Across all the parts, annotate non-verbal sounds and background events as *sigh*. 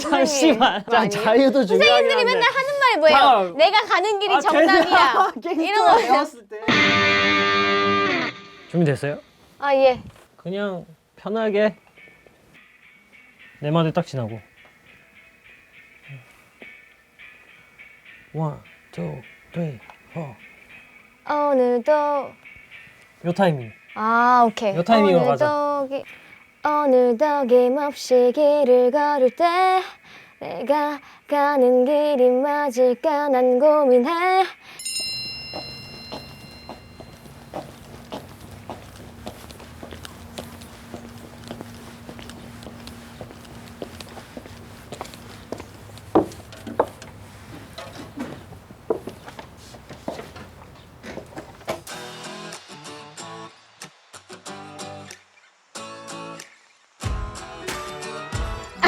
잠시만. 그거 아니에요? 자유도 중요하긴 선생님들이 한데. 맨날 하는 말 뭐예요? 잠깐만. 내가 가는 길이 아, 정답이야. 괜찮아. *laughs* 이런 거. 배웠을 때. 준비됐어요? 아 예. 그냥 편하게 내 말에 딱 지나고. 원, 투, 쓰리, 포. 오늘도 요 타이밍. 아 오케이. 요 타이밍으로 가자. 기, 오늘도 김없이 길을 걸을 때 내가 가는 길이 맞을까 난 고민해.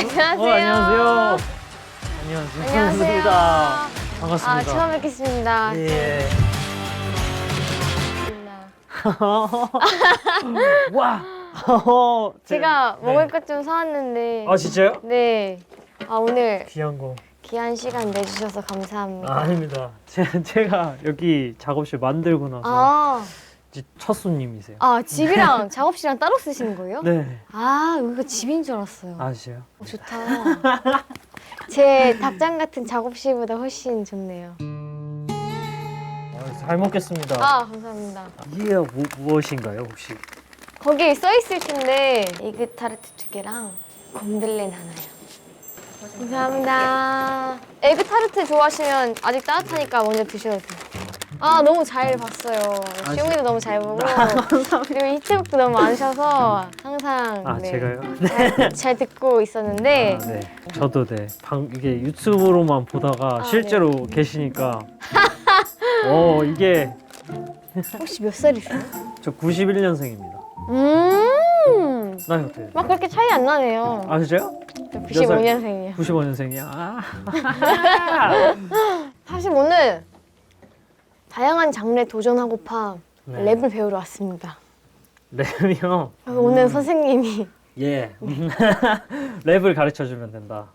안녕하세요. 어, 안녕하세요. 안녕하세요. 안녕하세요. 반갑습니다. 반갑습니다. 아 처음 뵙겠습니다. 예. 네. *laughs* 와. *laughs* 제가 네. 먹을 것 좀 사왔는데. 아 진짜요? 네. 아 오늘 귀한 거. 귀한 시간 내주셔서 감사합니다. 아, 아닙니다. 제, 제가 여기 작업실 만들고 나서 아, 첫 손님이세요. 아, 집이랑 작업실이랑 따로 쓰시는 거예요? 네. 아 여기가 집인 줄 알았어요. 아시요? 어, 좋다. 제 닭장 같은 작업실보다 훨씬 좋네요. 아, 잘 먹겠습니다. 아 감사합니다. 이게 뭐, 무엇인가요 혹시? 거기 써 있을 텐데 에그 타르트 두 개랑 곰들렌 하나요. 감사합니다. 에그 타르트 좋아하시면 아직 따뜻하니까 먼저 드셔도 돼요. 아 너무 잘 봤어요. 아, 쇼미도 너무 잘 보고 그리고 히트북도 너무 많으셔서 항상 아 네, 제가요? 잘, 잘 듣고 있었는데 아, 네. 저도 네. 방 이게 유튜브로만 보다가 아, 실제로 계시니까 어 이게 혹시 몇 살이세요? 저 91년생입니다. 음, 나이 어때요? 막 그렇게 차이 안 나네요. 아 진짜요? 95년생이요. 95년생이야. 아. 사실 오늘 다양한 장르에 도전하고파 네. 랩을 배우러 왔습니다. 랩이요. 그래서 오늘 선생님이 예. *laughs* 랩을 가르쳐 주면 된다.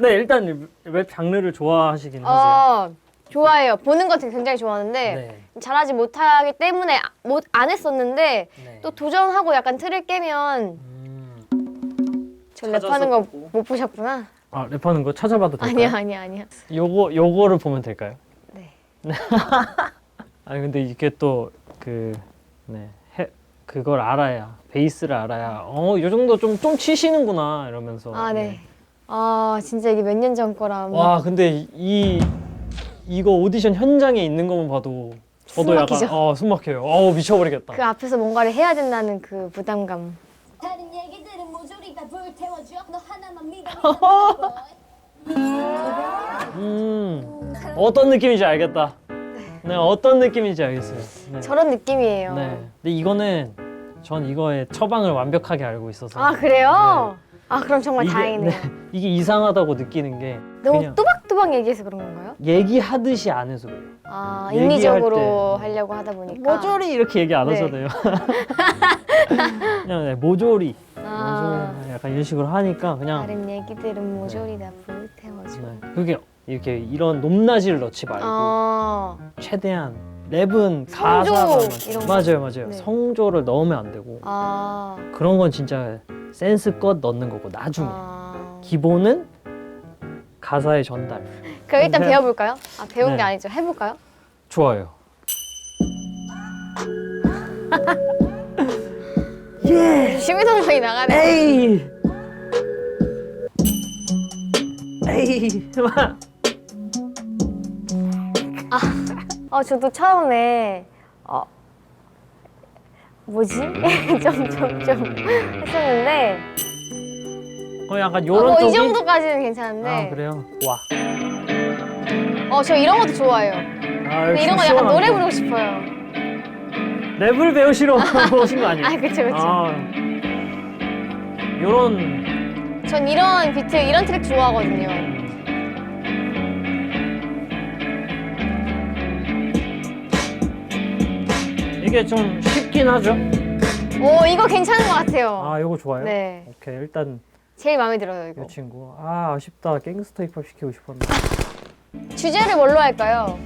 네, 일단 랩 장르를 좋아하시긴 하세요. 어, 좋아해요. 보는 것 굉장히 좋아하는데 네. 잘하지 못하기 때문에 아- 못 안 했었는데 네. 또 도전하고 약간 틀을 깨면 음. 저 찾아서 랩하는 거 보고. 못 보셨구나. 아, 랩하는 거 찾아봐도 될까요? 아니야 아니야 아니야. 요거 요거를 보면 될까요? 네. *laughs* 아니 근데 이게 또그 네. 해, 그걸 알아야 베이스를 알아야 어, 요 정도 좀 좀 치시는구나 이러면서 아 네. 아 진짜 이게 몇 년 전 거라. 막 와, 근데 이 이거 오디션 현장에 있는 것만 봐도 저도 숨 약간 막히죠? 어, 숨 막혀요. 어우, 미쳐버리겠다. 그 앞에서 뭔가를 해야 된다는 그 부담감. 다른 얘기들은 모조리 다 불태워줘 너 하나만 믿어 *laughs* 음. 어떤 느낌인지 알겠다. 네, 어떤 느낌인지 알겠어요. 네. 저런 느낌이에요. 네. 근데 이거는 전 이거의 처방을 완벽하게 알고 있어서 아 그래요? 아 그럼 정말 이게, 다행이네요. 네, 이게 이상하다고 느끼는 게 너무 그냥 또박또박 얘기해서 그런 건가요? 얘기하듯이 안 해서 그래요. 아 얘기할 인위적으로 때. 하려고 하다 보니까. 모조리 이렇게 얘기 안 네. 하셔도 돼요. *laughs* 그냥 네, 모조리. 아, 모조리 약간 이런 식으로 하니까 그냥 다른 얘기들은 모조리 다 불태워줘. 네. 그게 이렇게 이런 높낮이를 넣지 말고 아, 최대한 랩은 이런 거. 맞아요 맞아요 네. 성조를 넣으면 안 되고 아, 그런 건 진짜 센스껏 넣는 거고 나중에 아. 기본은 가사의 전달 그럼 일단 네. 배워볼까요? 아 배운 게 네. 아니죠. 해볼까요? 좋아요 *laughs* 예 심의 선생이 나가네. 에이 에이 *laughs* 어 저도 처음에 어 뭐지? *laughs* 좀 좀 좀 했었는데 어 약간 어, 요런 뭐이 쪽이 정도까지는 괜찮은데 아 그래요 와 어 저 이런 것도 좋아해요. 아, 근데 이런 거좀 약간 노래 부르고 싶어요. 거. 랩을 배우시러 *laughs* *laughs* 오신 거 아니에요? 아 그쵸 그쵸. 아, 요런 전 이런 비트 이런 트랙 좋아하거든요. 이게 좀 쉽긴 하죠. 오 이거 괜찮은 것 같아요. 아, 요거 좋아요. 네. 오케이, 일단 제일 마음에 들어요 이거. 이 친구. 아 아쉽다. 갱스터 힙합 시키고 싶었는데. 주제를 뭘로 할까요?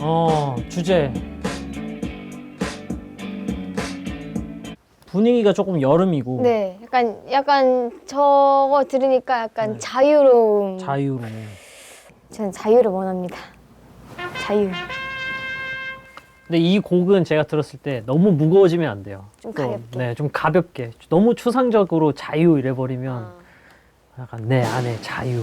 어 주제. 분위기가 조금 여름이고 네, 약간 약간 저거 들으니까 약간 네. 자유로움. 자유로. 저는 자유를 원합니다. 자유. 근데 이 곡은 제가 들었을 때 너무 무거워지면 안 돼요. 좀 또, 가볍게. 네, 좀 가볍게. 너무 추상적으로 자유 이래버리면 아. 약간 내 안에 자유.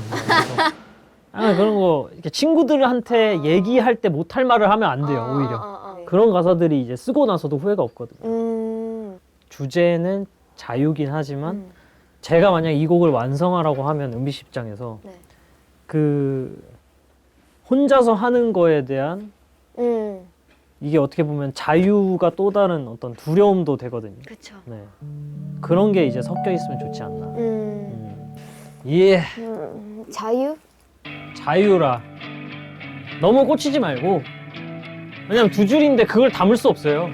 아, 그런 거 이렇게 친구들한테 얘기할 때 못할 말을 하면 안 돼요. 아, 오히려 아, 아, 아. 그런 가사들이 이제 쓰고 나서도 후회가 없거든요. 음. 주제는 자유긴 하지만 음. 제가 만약 이 곡을 완성하라고 하면 은비 씨 입장에서 네. 그 혼자서 하는 거에 대한 음. 이게 어떻게 보면 자유가 또 다른 어떤 두려움도 되거든요. 그렇죠. 네. 그런 게 이제 섞여 있으면 좋지 않나. 음. 음. 예, 음. 자유? 자유라. 너무 꽂히지 말고. 왜냐면 두 줄인데 그걸 담을 수 없어요.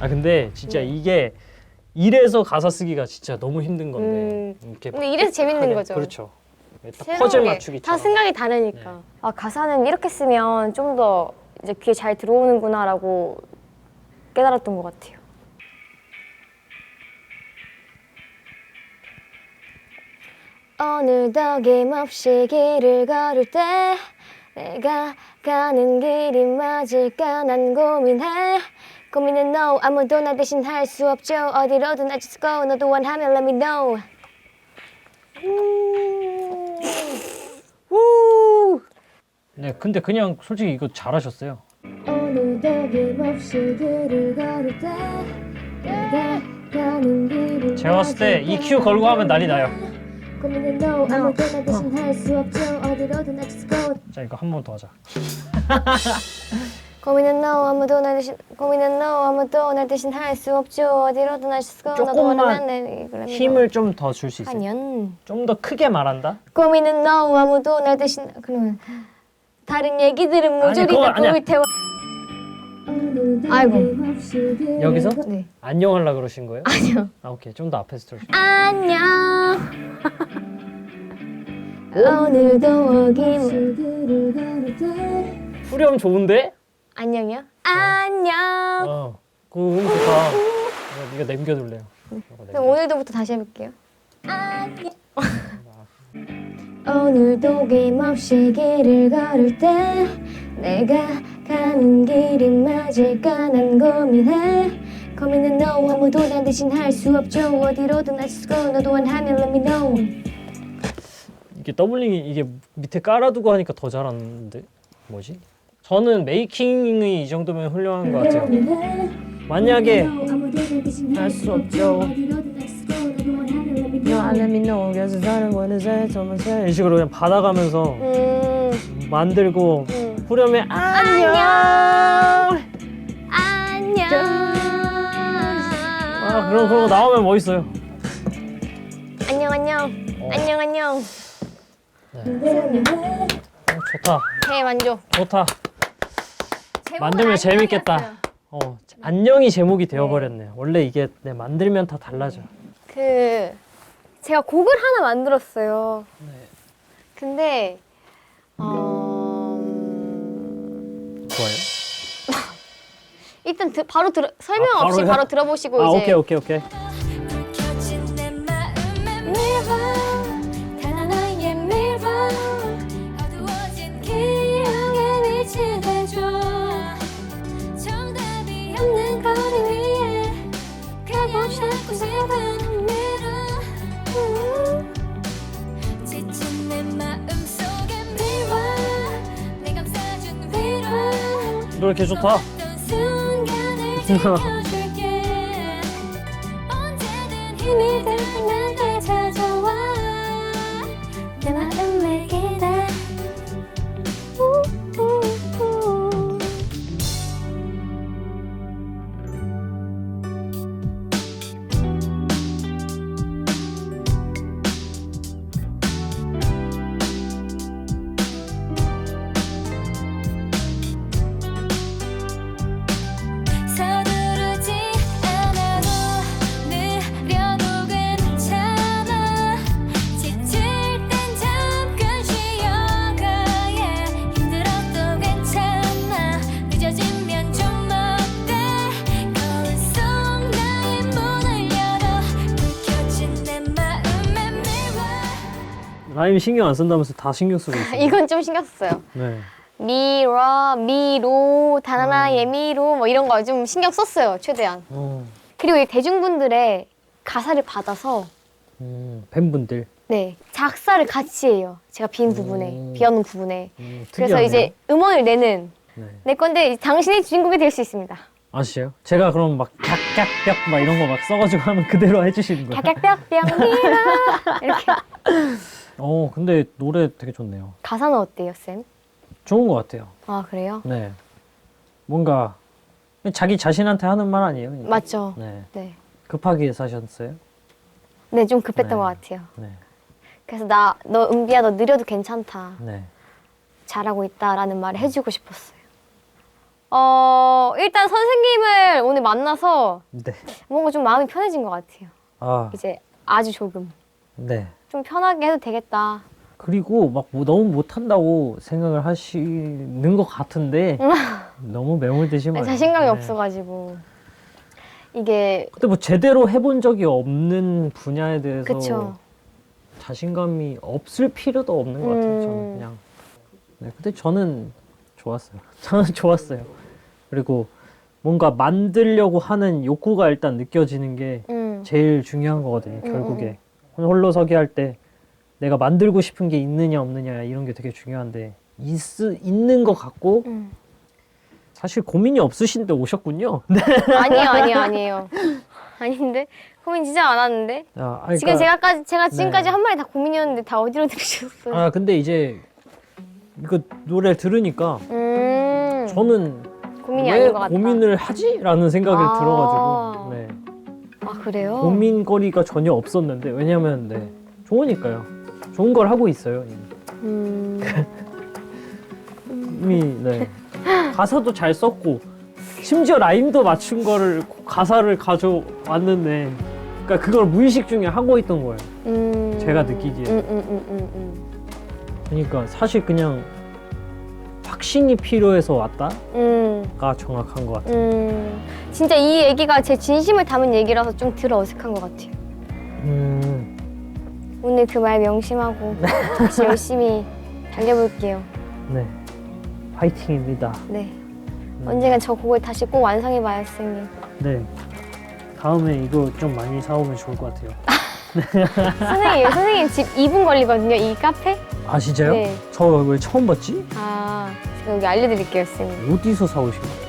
아 근데 진짜 네. 이게 이래서 가사 쓰기가 진짜 너무 힘든 건데 이렇게 근데 이래서 재밌는 빡빡하게, 거죠. 그렇죠. 딱 새로운 퍼즐 게 맞추기처럼. 다 생각이 다르니까. 네. 아 가사는 이렇게 쓰면 좀 더 이제 귀에 잘 들어오는구나라고 깨달았던 것 같아요. 오늘도 김없이 길을 걸을 때 내가 가는 길이 맞을까 난 고민해 고민은 no 아무도 나 대신 할 수 없죠 어디로든 I just go 너도 원하면 let me know 음. 네, 근데 그냥 솔직히 이거 잘하셨어요. 오늘도 김없이 길을 걸을 때 내가 가는 길이 제가 봤을 때 EQ 걸고 하면 난리 나요. 고민은 no 아무도 나 대신 할 수 없죠 어디로든 I just go 자, 이거 한 번 더 하자. *laughs* 고민은 no 아무도 나 대신 고민은 no 아무도 나 대신 할 수 없죠 어디로든 너도 조금만 힘을 좀 더 줄 수 있어요. 아니연 좀 더 크게 말한다. 고민은 no 아무도 나 대신 그러면 다른 얘기들은 모조리 그건 다 아니야. 불태워 아이고 여기서 네 안녕 하려 그러신 거예요? 아니요 아, 오케이. 좀 더 앞에서 들어주세요. 안녕 *laughs* 오늘도 어김없이 후렴 좋은데? 안녕이요? 안녕 어. 그 음, 좋다. 이거, 이거 남겨둘래요. 이거 그럼. 오늘도부터 다시 해볼게요 안녕 오늘도 김없이 길을 걸을 때 내가 가는 길이 맞을까 난 고민해 고민은 no 아무도 난 대신 할 수 없죠 어디로든 I just go 너도 원하면 let me know 이게 더블링이 이게 밑에 깔아두고 하니까 더 잘하는데 뭐지? 저는 메이킹이 이 정도면 훌륭한 것 같아요. 만약에 할 수 없죠. 이 식으로 그냥 받아가면서 음, 만들고 음. 후렴에 안녕. 안녕 아 그런 거 나오면 멋있어요. 안녕 안녕 어. 안녕 안녕 어, 좋다, 대만족 좋다. 만들면 재밌겠다. 어 안녕이 제목이 되어버렸네요. 원래 이게 네, 만들면 다 달라져. 그 제가 곡을 하나 만들었어요. 네. 근데 어... 음, 좋아요. *laughs* 일단 드, 바로 들어, 설명 아, 없이 바로요? 바로 들어보시고 아 이제 오케이 오케이 오케이. 개 좋다. *laughs* 라임 신경 안 쓴다면서 다 신경 쓰고 있어요. 이건 좀 신경 썼어요. 네. 미라, 미로, 다나나, 음. 예미로 뭐 이런 거 좀 신경 썼어요. 최대한. 어, 그리고 이 대중분들의 가사를 받아서 음, 팬분들. 네 작사를 같이 해요. 제가 빈 부분에 음. 비어놓은 부분에. 음, 그래서 특이하네요. 이제 음원을 내는 네. 내 건데 당신이 주인공이 될 수 있습니다. 아시죠? 제가 그럼 막 깍깍 막 이런 거 막 써가지고 하면 그대로 해주시는 거예요. 깍깍 미라 이렇게. *laughs* 어, 근데 노래 되게 좋네요. 가사는 어때요, 쌤? 좋은 것 같아요. 아 그래요? 네. 뭔가 자기 자신한테 하는 말 아니에요? 그냥? 맞죠. 네. 네. 급하게 사셨어요? 네, 좀 급했던 네. 것 같아요. 네. 그래서 나, 너 은비야, 너 느려도 괜찮다. 네. 잘하고 있다라는 말을 해주고 싶었어요. 어, 일단 선생님을 오늘 만나서 네. 뭔가 좀 마음이 편해진 것 같아요. 아, 이제 아주 조금. 네. 좀 편하게 해도 되겠다. 그리고 막 뭐 너무 못한다고 생각을 하시는 것 같은데 *laughs* 너무 매몰되지 마요. 자신감이 네. 없어가지고. 이게, 근데 뭐 제대로 해본 적이 없는 분야에 대해서 그쵸. 자신감이 없을 필요도 없는 것 같아요. 저는 음. 그냥. 네, 근데 저는 좋았어요. *laughs* 저는 좋았어요. 그리고 뭔가 만들려고 하는 욕구가 일단 느껴지는 게 음, 제일 중요한 거거든요. 음, 결국에 홀로 서기 할 때 내가 만들고 싶은 게 있느냐 없느냐 이런 게 되게 중요한데 있, 있는 것 같고 음. 사실 고민이 없으신데 오셨군요. *laughs* 네. 아니에요, 아니에요, 아니에요. 아닌데? 고민 진짜 많았는데? 아, 아니, 지금 그러니까- 제가, 제가 지금까지 네. 한 마리 다 고민이었는데 다 어디로 들으셨어요? 아 근데 이제 이거 노래를 들으니까 음, 저는 고민이 왜 아닌 것 같다. 고민을 하지?라는 생각이 아. 들어가지고 네. 아, 그래요? 고민거리가 전혀 없었는데 왜냐면 네 좋으니까요. 좋은 걸 하고 있어요. 이미. 음, 이미 네. 가사도 잘 썼고 심지어 라임도 맞춘 거를 가사를 가져왔는데 그러니까 그걸 무의식 중에 하고 있던 거예요. 음. 제가 느끼기에. 음, 음, 음, 음, 음. 그러니까 사실 그냥 확신이 필요해서 왔다가 음, 정확한 것 같아요. 음. 진짜 이 얘기가 제 진심을 담은 얘기라서 좀덜 어색한 것 같아요. 음, 오늘 그 말 명심하고 다시 열심히 *laughs* 달려볼게요. 네. 파이팅입니다. 네. 언젠간 저 곡을 다시 꼭 완성해봐요, 선생님. 네. 다음에 이거 좀 많이 사오면 좋을 것 같아요. *laughs* *laughs* 선생님, 선생님 집 2분 걸리거든요, 이 카페? 아 진짜요? 네. 저 왜 처음 봤지? 아, 제가 여기 알려드릴게요, 선생님. 어디서 사오신 거예요?